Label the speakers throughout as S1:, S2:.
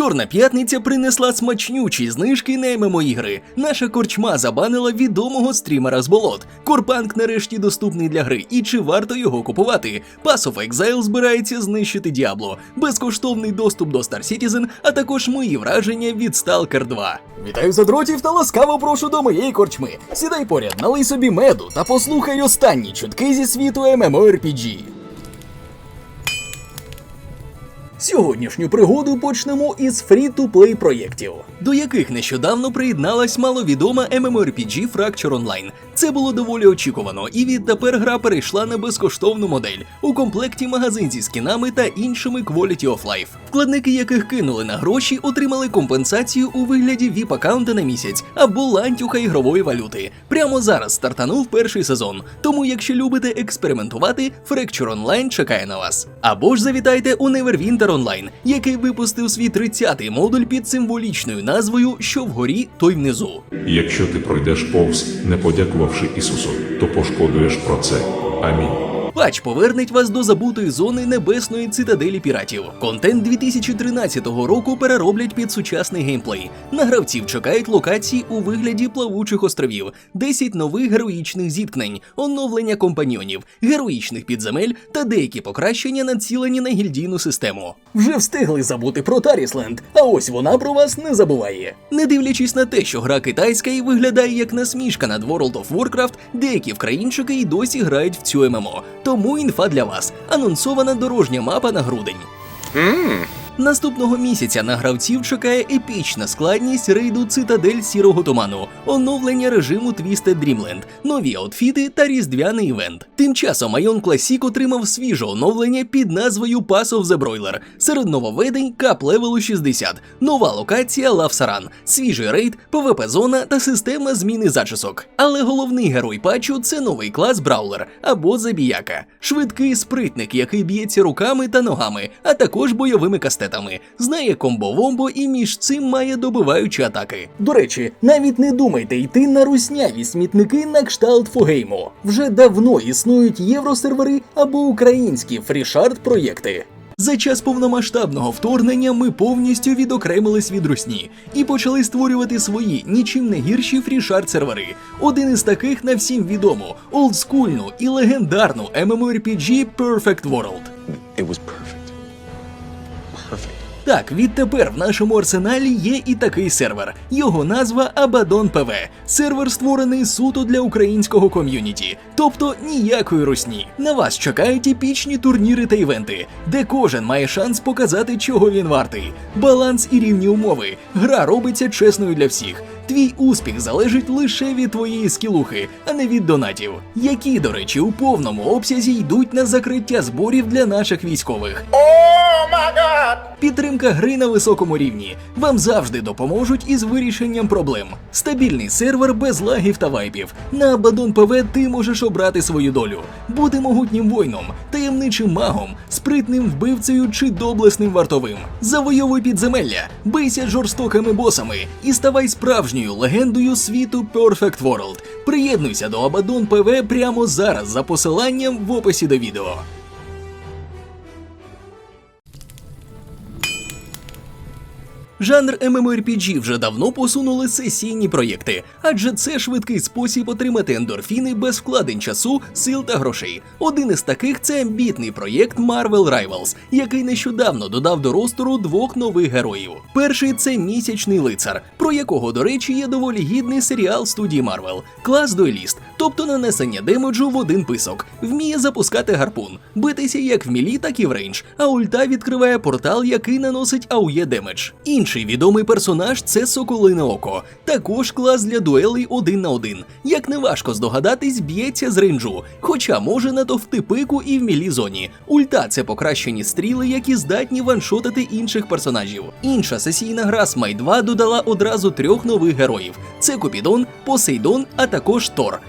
S1: Чорна п'ятниця принесла смачнючі знижки на ММО-ігри. Наша корчма забанила відомого стрімера з болот. Корпанк нарешті доступний для гри, і чи варто його купувати? Pass of Exile збирається знищити Діабло, безкоштовний доступ до Star Citizen, а також мої враження від Stalker 2. Вітаю задротів та ласкаво прошу до моєї корчми. Сідай поряд, налий собі меду та послухай останні чутки зі світу MMORPG. Сьогоднішню пригоду почнемо із фрі-ту-плей проєктів, до яких нещодавно приєдналась маловідома MMORPG Fracture Online. Це було доволі очікувано, і відтепер гра перейшла на безкоштовну модель у комплекті магазин зі скінами та іншими Quality of Life. Вкладники, яких кинули на гроші, отримали компенсацію у вигляді vip аккаунта на місяць або лантюха ігрової валюти. Прямо зараз стартанув перший сезон. Тому, якщо любите експериментувати, Fracture Online чекає на вас. Або ж завітайте у Neverwinter Online, який випустив свій 30-й модуль під символічною назвою Що вгорі, то й внизу.
S2: Якщо ти пройдеш повз, не подякувавши Ісусу, то пошкодуєш про це. Амінь.
S1: Патч повернеть вас до забутої зони небесної цитаделі піратів. Контент 2013 року перероблять під сучасний геймплей. На гравців чекають локації у вигляді плавучих островів, 10 нових героїчних зіткнень, оновлення компаньйонів, героїчних підземель та деякі покращення націлені на гільдійну систему. Вже встигли забути про Тарісленд, а ось вона про вас не забуває. Не дивлячись на те, що гра китайська і виглядає як насмішка над World of Warcraft, деякі вкраїнчики й досі грають в цю ММО. Тому інфа для вас. Анонсована дорожня мапа на грудень. Наступного місяця на гравців чекає епічна складність рейду цитадель сірого туману, оновлення режиму Twisted Dreamland, нові аутфіти та різдвяний івент. Тим часом Ion Classic отримав свіже оновлення під назвою Pass of the Broiler. Серед нововведень кап левелу 60, нова локація Лавсаран, свіжий рейд, ПВП зона та система зміни зачісок. Але головний герой патчу це новий клас Браулер або Забіяка, швидкий спритник, який б'ється руками та ногами, а також бойовими кастетами. Знає комбо-вомбо і між цим має добиваючі атаки. До речі, навіть не думайте йти на русняві смітники на кшталт Фогейму. Вже давно існують євросервери або українські фрішард проєкти. За час повномасштабного вторгнення ми повністю відокремились від русні і почали створювати свої нічим не гірші фрішард сервери. Один із таких на всім відому олдскульну і легендарну MMORPG Perfect World.
S3: It was perfect.
S1: Так, відтепер в нашому арсеналі є і такий сервер. Його назва Abaddon PV. Сервер створений суто для українського ком'юніті, тобто ніякої русні. На вас чекають епічні турніри та івенти, де кожен має шанс показати, чого він вартий. Баланс і рівні умови. Гра робиться чесною для всіх. Твій успіх залежить лише від твоєї скілухи, а не від донатів, які, до речі, у повному обсязі йдуть на закриття зборів для наших військових. Підтримка гри на високому рівні вам завжди допоможуть із вирішенням проблем. Стабільний сервер без лагів та вайпів. На Abaddon PV ти можеш обрати свою долю. Бути могутнім воїном, таємничим магом, спритним вбивцею чи доблесним вартовим. Завойовуй підземелля, бийся жорстокими босами і ставай справжньою легендою світу Perfect World. Приєднуйся до Abaddon PV прямо зараз за посиланням в описі до відео. Жанр MMORPG вже давно посунули сесійні проєкти, адже це швидкий спосіб отримати ендорфіни без вкладень часу, сил та грошей. Один із таких це амбітний проєкт Marvel Rivals, який нещодавно додав до ростору двох нових героїв. Перший це місячний лицар, про якого, до речі, є доволі гідний серіал студії Marvel. Клас дуеліст, тобто нанесення демеджу в один писок, вміє запускати гарпун, битися як в мілі, так і в рейндж, а ульта відкриває портал, який наносить АУЄ демедж. Інший відомий персонаж це Соколине Око, також клас для дуелей один на один. Як не важко здогадатись, б'ється з рейнджу, хоча може натовти пику і в мілі зоні. Ульта це покращені стріли, які здатні ваншотити інших персонажів. Інша сесійна гра Смай 2 додала одразу трьох нових героїв: це Купідон, Посейдон, а також Тор.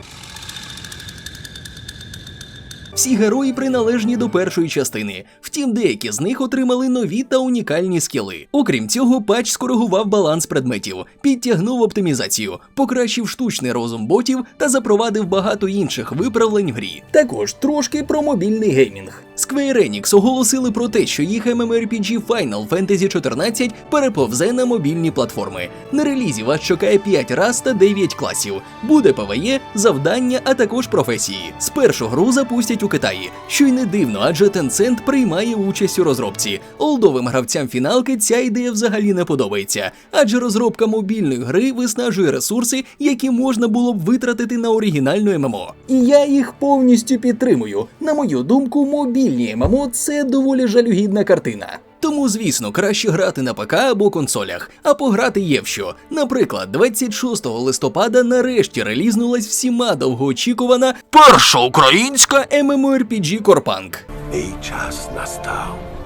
S1: Всі герої приналежні до першої частини. Втім, деякі з них отримали нові та унікальні скіли. Окрім цього, патч скоригував баланс предметів, підтягнув оптимізацію, покращив штучний розум ботів та запровадив багато інших виправлень в грі. Також трошки про мобільний геймінг. Square Enix оголосили про те, що їх MMORPG Final Fantasy 14 переповзе на мобільні платформи. На релізі вас чекає 5 раз та 9 класів. Буде ПВЕ, завдання, а також професії. Спершу гру запустять у Китаї, що й не дивно, адже Tencent приймає участь у розробці. Олдовим гравцям фіналки ця ідея взагалі не подобається, адже розробка мобільної гри виснажує ресурси, які можна було б витратити на оригінальну ММО. І я їх повністю підтримую. На мою думку, мобільні ММО це доволі жалюгідна картина. Тому, звісно, краще грати на ПК або консолях, а пограти є в що. Наприклад, 26 листопада нарешті релізнулась всіма довгоочікувана перша українська MMORPG Корпанк.
S4: І час настав.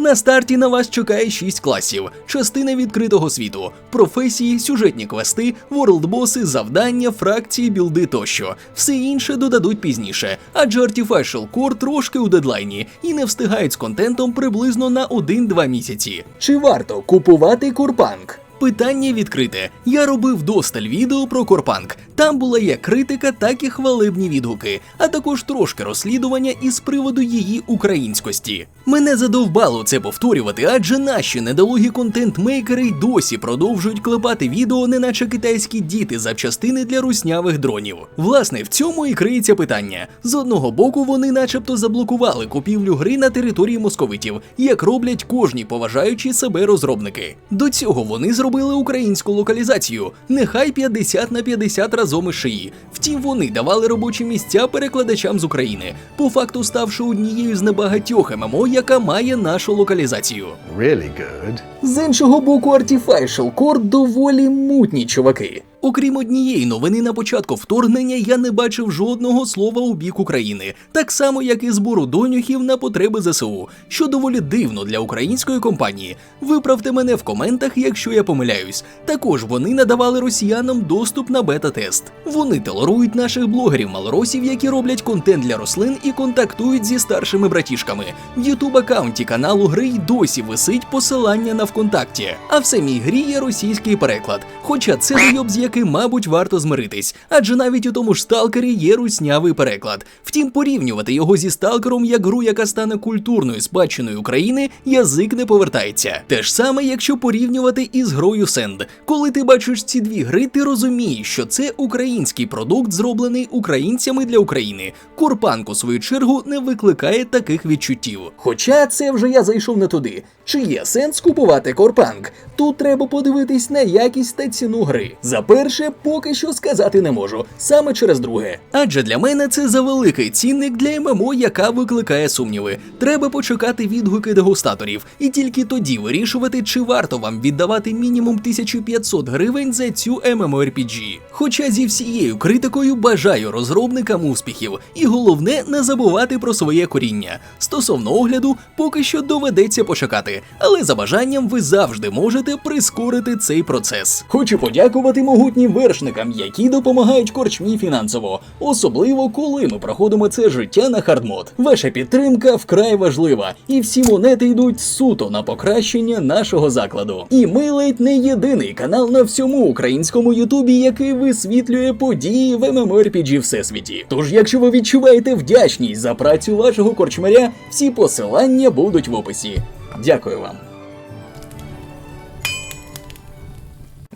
S1: На старті на вас чекає 6 класів, частина відкритого світу, професії, сюжетні квести, ворлдбоси, завдання, фракції, білди тощо. Все інше додадуть пізніше, адже Artificial Core трошки у дедлайні і не встигають з контентом приблизно на 1-2 місяці. Чи варто купувати Корпанк? Питання відкрите. Я робив досталь відео про Корпанк. Там була як критика, так і хвалебні відгуки, а також трошки розслідування із приводу її українськості. Мене задовбало це повторювати, адже наші недолугі контент-мейкери й досі продовжують клепати відео, неначе китайські діти запчастини для руснявих дронів. Власне, в цьому і криється питання. З одного боку, вони начебто заблокували купівлю гри на території московитів, як роблять кожні поважаючі себе розробники. До цього вони зробили українську локалізацію, нехай 50 на 50 разом із шиї. Втім, вони давали робочі місця перекладачам з України, по факту ставши однією з небагатьох ММО, яка має нашу локалізацію.
S4: Really good.
S1: З іншого боку, Artificial Core доволі мутні чуваки. Окрім однієї новини на початку вторгнення, я не бачив жодного слова у бік України, так само як і збору донюхів на потреби ЗСУ, що доволі дивно для української компанії. Виправте мене в коментах, якщо я помиляюсь. Також вони надавали росіянам доступ на бета-тест. Вони толерують наших блогерів малоросів, які роблять контент для рослин і контактують зі старшими братішками. В ютуб аккаунті каналу гри й досі висить посилання на ВКонтакті. А в самій грі є російський переклад. Хоча це дойоб, з яким, мабуть, варто змиритись, адже навіть у тому ж сталкері є руснявий переклад. Втім, порівнювати його зі сталкером як гру, яка стане культурною спадщиною України, язик не повертається. Те ж саме, якщо порівнювати із грою Сенд. Коли ти бачиш ці дві гри, ти розумієш, що це український продукт, зроблений українцями для України. Корпанк, у свою чергу, не викликає таких відчуттів. Хоча це вже я зайшов не туди. Чи є сенс купувати Корпанк? Тут треба подивитись на якість та ціну гри. За перше, поки що сказати не можу, саме через друге. Адже для мене це завеликий цінник для ММО, яка викликає сумніви. Треба почекати відгуки дегустаторів, і тільки тоді вирішувати, чи варто вам віддавати мінімум 1500 гривень за цю MMORPG. Хоча зі всією критикою бажаю розробникам успіхів, і головне не забувати про своє коріння. Стосовно огляду, поки що доведеться почекати, але за бажанням ви завжди можете прискорити цей процес. Хочу подякувати могутнім вершникам, які допомагають корчмі фінансово, особливо коли ми проходимо це життя на хардмод. Ваша підтримка вкрай важлива, і всі монети йдуть суто на покращення нашого закладу. І ми ледь не єдиний канал на всьому українському Ютубі, який висвітлює події в MMORPG всесвіті. Тож, якщо ви відчуваєте вдячність за працю вашого корчмаря, всі посилання будуть в описі. Дякую вам.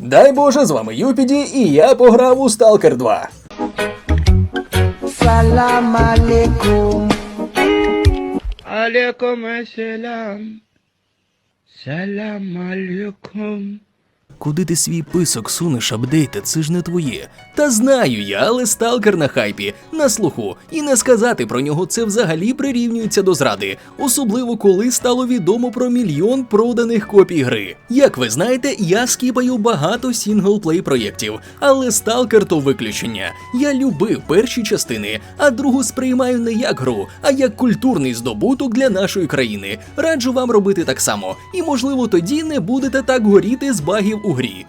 S1: Дай Боже, з вами Юпіді, і я пограв у Stalker 2.
S5: Salam alaikum.
S6: Alaikum assalam. Salam alaikum.
S1: Куди ти свій писок сунеш, апдейте, це ж не твоє. Та знаю я, але сталкер на хайпі, на слуху, і не сказати про нього це взагалі прирівнюється до зради, особливо коли стало відомо про мільйон проданих копій гри. Як ви знаєте, я скіпаю багато сінглплей проєктів, але сталкер то виключення. Я любив перші частини, а другу сприймаю не як гру, а як культурний здобуток для нашої країни. Раджу вам робити так само, і можливо тоді не будете так горіти з багів у грі.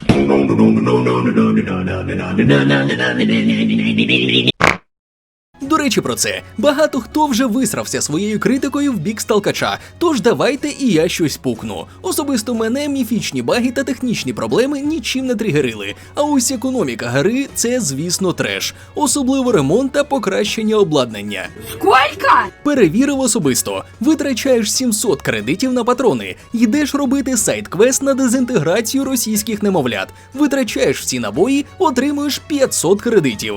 S1: До речі, про це багато хто вже висрався своєю критикою в бік сталкача. Тож давайте і я щось пукну. Особисто мене міфічні баги та технічні проблеми нічим не тригерили. А ось економіка гри це, звісно, треш, особливо ремонт та покращення обладнання.
S7: Сколько?
S1: Перевірив особисто. Витрачаєш 700 кредитів на патрони, йдеш робити сайт-квест на дезінтеграцію російських немовлят. Витрачаєш всі набої, отримуєш 500 кредитів.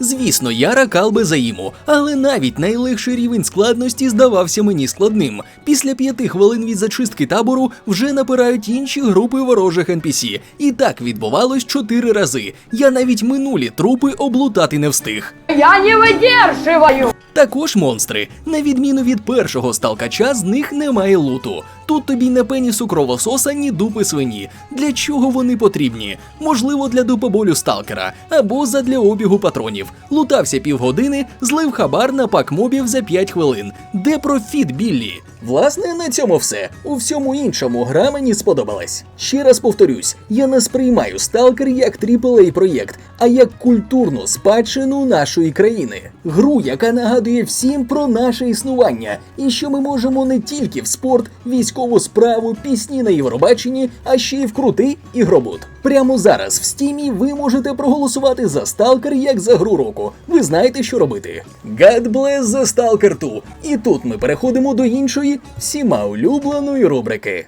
S1: Звісно, я ракав би заїму, але навіть найлегший рівень складності здавався мені складним. Після п'яти хвилин від зачистки табору вже напирають інші групи ворожих NPC. І так відбувалось чотири рази. Я навіть минулі трупи облутати не встиг.
S7: Я не выдерживаю.
S1: Також монстри, на відміну від першого сталкача, з них немає луту. Тут тобі не пенісу кровососа, ні дупи свині. Для чого вони потрібні? Можливо, для дупоболю сталкера або задля обігу патронів. Лутався півгодини, злив хабар на пак мобів за 5 хвилин. Де профіт, Біллі? Власне, на цьому все. У всьому іншому гра мені сподобалась. Ще раз повторюсь, я не сприймаю сталкер як aaa проєкт, а як культурну спадщину нашої країни. Гру, яка нагадує всім про наше існування, і що ми можемо не тільки в спорт, військову справу, пісні на Євробаченні, а ще й в крутий ігробут. Прямо зараз в стімі ви можете проголосувати за Stalker як за гру року. Ви знаєте, що робити. God bless the Stalker 2. І тут ми переходимо до іншої, всіма улюбленої рубрики.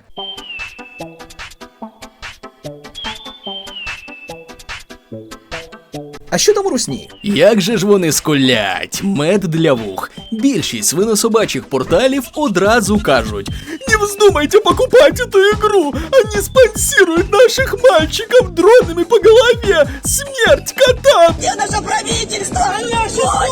S1: А що там у русні? Як же ж вони скулять? Мед для вух. Більшість свинособачих порталів одразу кажуть: Не вздумайте покупать эту игру! Они спонсируют наших мальчиков дронами по голове! Смерть котам!
S8: Где наше правительство?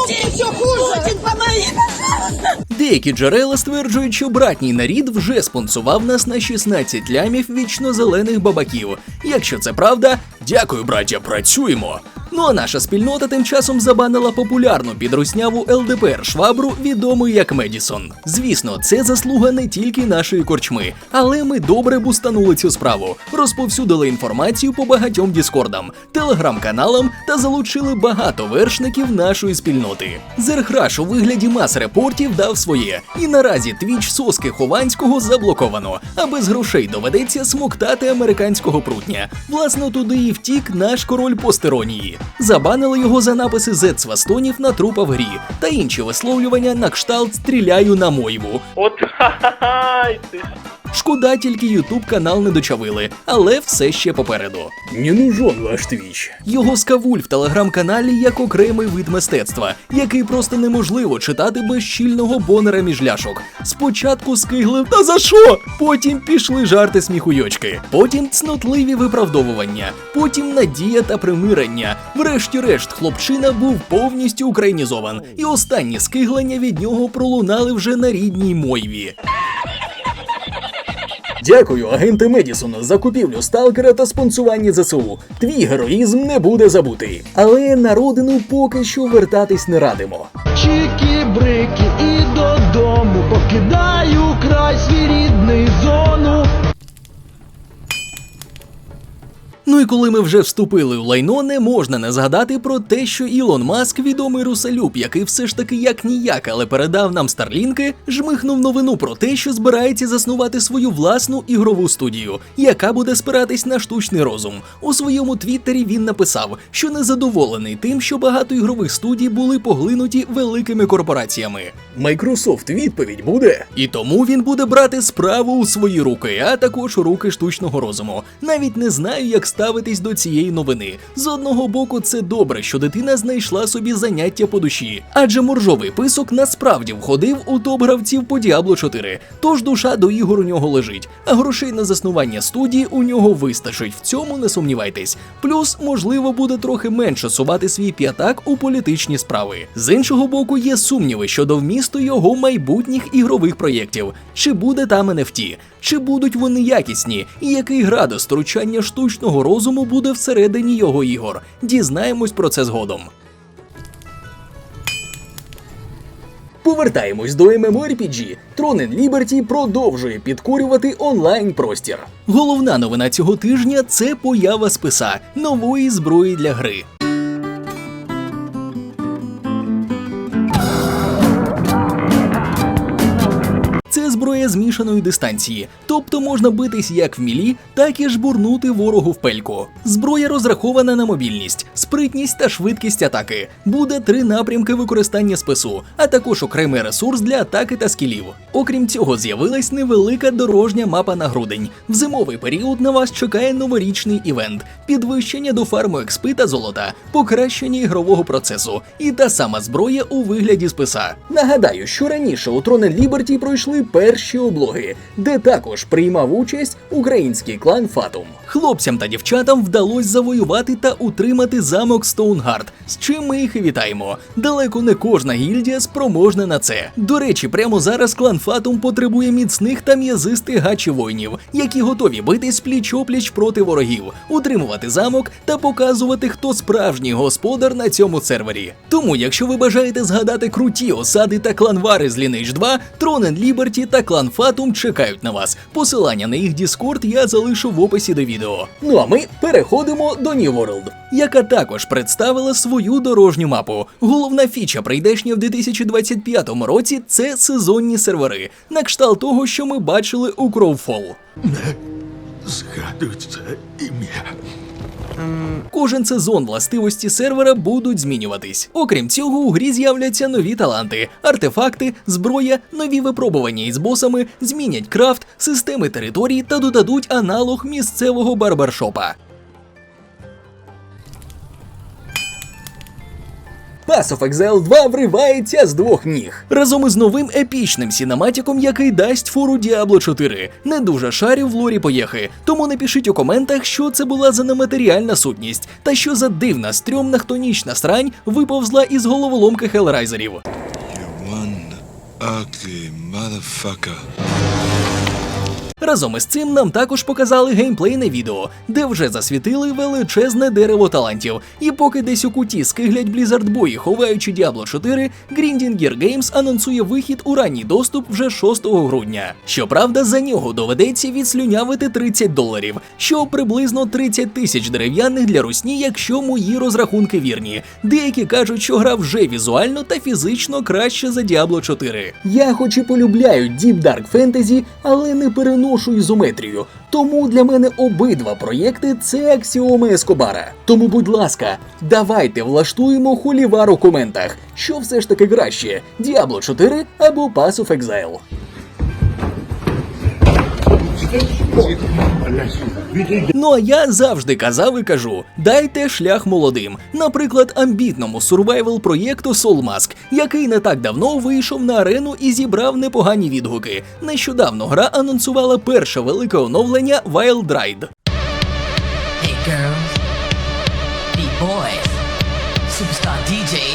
S8: Путин, все хуже. Путин, помоги, пожалуйста.
S1: Деякі джерела стверджують, що братній нарід вже спонсував нас на 16 лямів вічно-зелених бабаків. Якщо це правда, дякую, браття, працюємо. Ну а наша спільнота тим часом забанила популярну підрусняву ЛДПР швабру, відому як Медісон. Звісно, це заслуга не тільки нашої корчми, але ми добре бустанули цю справу, розповсюдили інформацію по багатьом діскордам, телеграм-каналам та залучили багато вершників нашої спільноти. Зерхраш у вигляді мас-репортів дав своє, і наразі твіч соски Хованського заблоковано, а без грошей доведеться смоктати американського прутня. Власно, туди і втік наш король постеронії. Забанили його за написи зет свастонів на трупа в грі та інші висловлювання на кшталт стріляю на мойву.
S9: От ха-ха-ха, ти
S1: Шкода, тільки Ютуб канал не дочавили, але все ще попереду. Не нужен ваш твіч. Його скавуль в телеграм-каналі як окремий вид мистецтва, який просто неможливо читати без щільного бонера між ляшок. Спочатку скиглив та за що? Потім пішли жарти сміхуйочки, потім цнотливі виправдовування, потім надія та примирення. Врешті-решт, хлопчина був повністю українізован, і останні скиглення від нього пролунали вже на рідній мойві. Дякую, агенти Медісона, за купівлю сталкера та спонсування ЗСУ. Твій героїзм не буде забутий. Але на родину поки що вертатись не радимо.
S5: Чіки, брики і додому покидаю край свій рідний
S1: Ну і коли ми вже вступили у лайно, не можна не згадати про те, що Ілон Маск, відомий русалюб, який все ж таки як ніяк, але передав нам старлінки, жмихнув новину про те, що збирається заснувати свою власну ігрову студію, яка буде спиратись на штучний розум. У своєму твіттері він написав, що незадоволений тим, що багато ігрових студій були поглинуті великими корпораціями. Microsoft відповідь буде. І тому він буде брати справу у свої руки, а також у руки штучного розуму. Навіть не знаю, як ставитись до цієї новини. З одного боку, це добре, що дитина знайшла собі заняття по душі, адже моржовий писок насправді входив у топ гравців по Diablo 4, тож душа до ігор у нього лежить, а грошей на заснування студії у нього вистачить. В цьому не сумнівайтесь. Плюс, можливо, буде трохи менше сувати свій п'ятак у політичні справи. З іншого боку, є сумніви щодо вмісту його майбутніх ігрових проєктів. Чи буде там NFT, чи будуть вони якісні, і який градус втручання штучного розуму буде всередині його ігор. Дізнаємось про це згодом. Повертаємось до MMORPG. Тронен Ліберті продовжує підкорювати онлайн простір. Головна новина цього тижня це поява списа нової зброї для гри. Змішаної дистанції, тобто можна битись як в мілі, так і жбурнути ворогу в пельку. Зброя розрахована на мобільність, спритність та швидкість атаки. Буде три напрямки використання спису, а також окремий ресурс для атаки та скілів. Окрім цього, з'явилась невелика дорожня мапа на грудень. В зимовий період на вас чекає новорічний івент, підвищення до фарму експи та золота, покращення ігрового процесу і та сама зброя у вигляді списа. Нагадаю, що раніше у Throne Liberty пройшли перші облоги, де також приймав участь український клан Фатум. Хлопцям та дівчатам вдалося завоювати та утримати замок Стоунгард, з чим ми їх і вітаємо. Далеко не кожна гільдія спроможна на це. До речі, прямо зараз клан Фатум потребує міцних та м'язистих гачі воїнів, які готові битись пліч-опліч проти ворогів, утримувати замок та показувати, хто справжній господар на цьому сервері. Тому, якщо ви бажаєте згадати круті осади та кланвари з Lineage 2, Throne and Liberty та клан Фатум чекають на вас. Посилання на їх Discord я залишу в описі до відео. Ну а ми переходимо до New World, яка також представила свою дорожню мапу. Головна фіча прийдешня в 2025 році це сезонні сервери, на кшталт того, що ми бачили у Crowfall.
S4: Згадується ім'я.
S1: Кожен сезон властивості сервера будуть змінюватись. Окрім цього, у грі з'являться нові таланти, артефакти, зброя, нові випробування із босами, змінять крафт, системи територій та додадуть аналог місцевого барбершопа. Pass of Exile 2 вривається з двох ніг разом із новим епічним сінематіком, який дасть фору Diablo 4. Не дуже шарю в лорі поєхи, тому напишіть у коментах, що це була за нематеріальна сутність, та що за дивна стрьомна хтонічна срань виповзла із головоломки хелрайзерів.
S4: One ugly motherfucker.
S1: Разом із цим нам також показали геймплейне відео, де вже засвітили величезне дерево талантів. І поки десь у куті скиглять Blizzard бої, ховаючи Diablo 4, Grinding Gear Games анонсує вихід у ранній доступ вже 6 грудня. Щоправда, за нього доведеться відслюнявити 30 доларів, що приблизно 30 тисяч дерев'яних для русні, якщо мої розрахунки вірні. Деякі кажуть, що гра вже візуально та фізично краще за Diablo 4. Я хоч і полюбляю Deep Dark Fantasy, але не переношу ізометрію. Тому для мене обидва проєкти це аксіоми Ескобара. Тому, будь ласка, давайте влаштуємо хулівар у коментах, що все ж таки краще: Diablo 4 або Pass of Exile. Ну а я завжди казав і кажу: дайте шлях молодим. Наприклад, амбітному сурвайвел проєкту Soulmask, який не так давно вийшов на арену і зібрав непогані відгуки. Нещодавно гра анонсувала перше велике оновлення Wild Ride.
S10: Hey girls, beat boys, superstar DJs.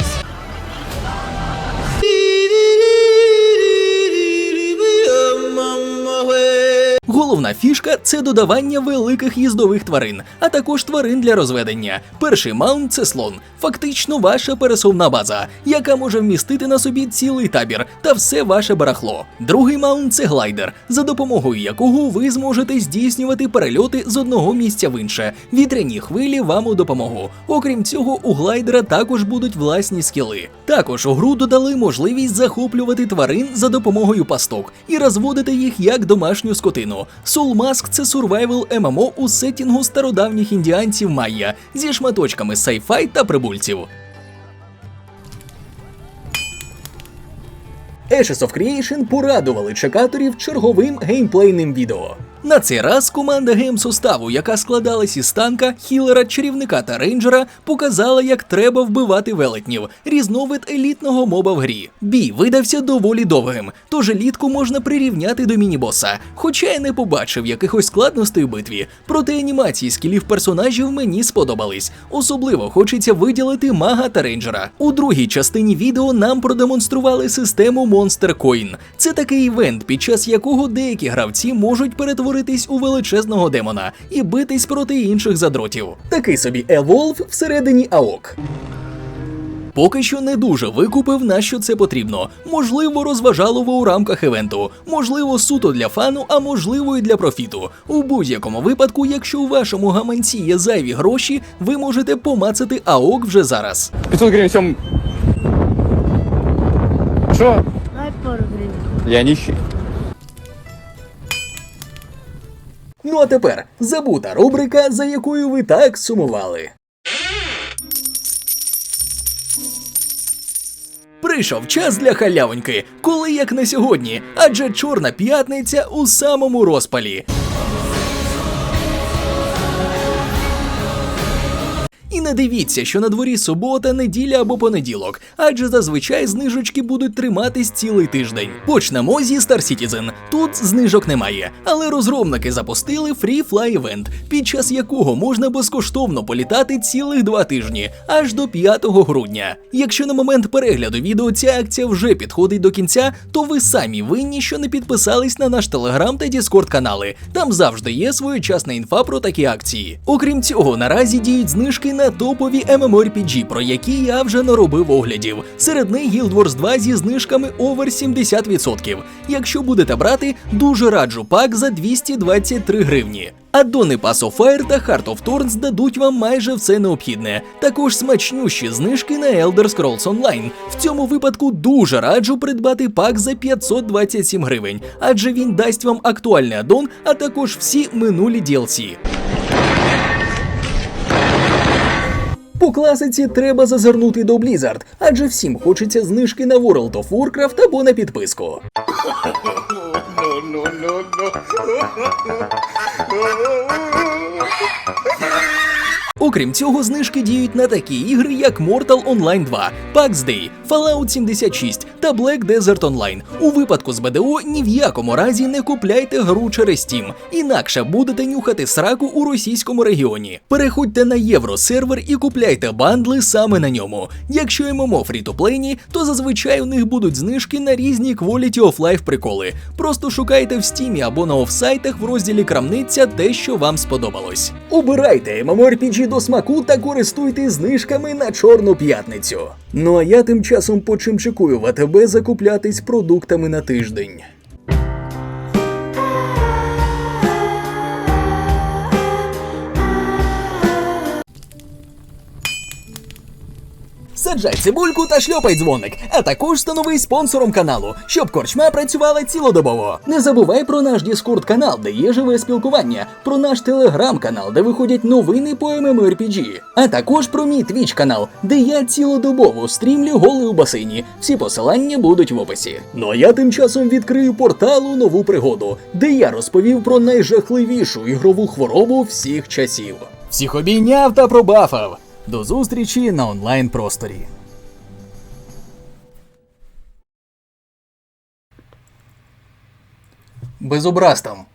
S1: Головна фішка це додавання великих їздових тварин, а також тварин для розведення. Перший маунт це слон, фактично ваша пересувна база, яка може вмістити на собі цілий табір та все ваше барахло. Другий маунт це глайдер, за допомогою якого ви зможете здійснювати перельоти з одного місця в інше. Вітряні хвилі вам у допомогу. Окрім цього, у глайдера також будуть власні скіли. Також у гру додали можливість захоплювати тварин за допомогою пасток і розводити їх як домашню скотину. Soulmask – це сурвайвел ММО у сетінгу стародавніх індіанців Майя зі шматочками sci-fi та прибульців. Ashes of Creation порадували чекаторів черговим геймплейним відео. На цей раз команда гейм-составу, яка складалась із танка, хілера, чарівника та рейнджера, показала, як треба вбивати велетнів, різновид елітного моба в грі. Бій видався доволі довгим, тож елітку можна прирівняти до міні-боса. Хоча я не побачив якихось складностей у битві, проте анімації скілів персонажів мені сподобались. Особливо хочеться виділити мага та рейнджера. У другій частині відео нам продемонстрували систему Monster Coin. Це такий івент, під час якого деякі гравці можуть перетворитись у величезного демона і битись проти інших задротів. Такий собі Evolve всередині АОК. Поки що не дуже викупив, на що це потрібно. Можливо, розважалово у рамках івенту, можливо, суто для фану, а можливо і для профіту. У будь-якому випадку, якщо у вашому гаманці є зайві гроші, ви можете помацати АОК вже зараз.
S9: 500 гривен всем. Что?
S8: Дай пару гривен.
S9: Я нищий.
S1: Ну а тепер забута рубрика, за якою ви так сумували. Прийшов час для халявоньки, коли як не сьогодні, адже чорна п'ятниця у самому розпалі. І не дивіться, що на дворі субота, неділя або понеділок, адже зазвичай знижечки будуть триматись цілий тиждень. Почнемо зі Star Citizen. Тут знижок немає, але розробники запустили Free Fly Event, під час якого можна безкоштовно політати цілих два тижні, аж до 5 грудня. Якщо на момент перегляду відео ця акція вже підходить до кінця, то ви самі винні, що не підписались на наш телеграм та Діскорд канали. Там завжди є своєчасна інфа про такі акції. Окрім цього, наразі діють знижки на топові MMORPG, про які я вже наробив оглядів. Серед них Guild Wars 2 зі знижками over 70%. Якщо будете брати, дуже раджу пак за 223 гривні. Аддони Pass of Fire та Heart of Thorns дадуть вам майже все необхідне. Також смачнющі знижки на Elder Scrolls Online. В цьому випадку дуже раджу придбати пак за 527 гривень, адже він дасть вам актуальний аддон, а також всі минулі DLC. По класиці треба зазирнути до Blizzard, адже всім хочеться знижки на World of Warcraft або на підписку. Окрім цього, знижки діють на такі ігри, як Mortal Online 2, PAX Day, Fallout 76 та Black Desert Online. У випадку з БДО ні в якому разі не купляйте гру через Steam, інакше будете нюхати сраку у російському регіоні. Переходьте на євросервер і купляйте бандли саме на ньому. Якщо ММО фрі-то-плейні, то зазвичай у них будуть знижки на різні Quality of Life приколи. Просто шукайте в стімі або на офсайтах в розділі крамниця те, що вам сподобалось. Обирайте MMORPG до смаку та користуйтесь знижками на Чорну п'ятницю. Ну а я тим часом почимчикую в АТБ закуплятись продуктами на тиждень. Саджай цибульку та шльопай дзвоник, а також становись спонсором каналу, щоб корчма працювала цілодобово. Не забувай про наш Діскорд канал, де є живе спілкування, про наш телеграм-канал, де виходять новини по MMORPG, а також про мій твіч канал, де я цілодобово стрімлю голи у басейні. Всі посилання будуть в описі. Ну а я тим часом відкрию порталу нову пригоду, де я розповів про найжахливішу ігрову хворобу всіх часів. Всіх обійняв та пробафав. До зустрічі на онлайн просторі. Без там.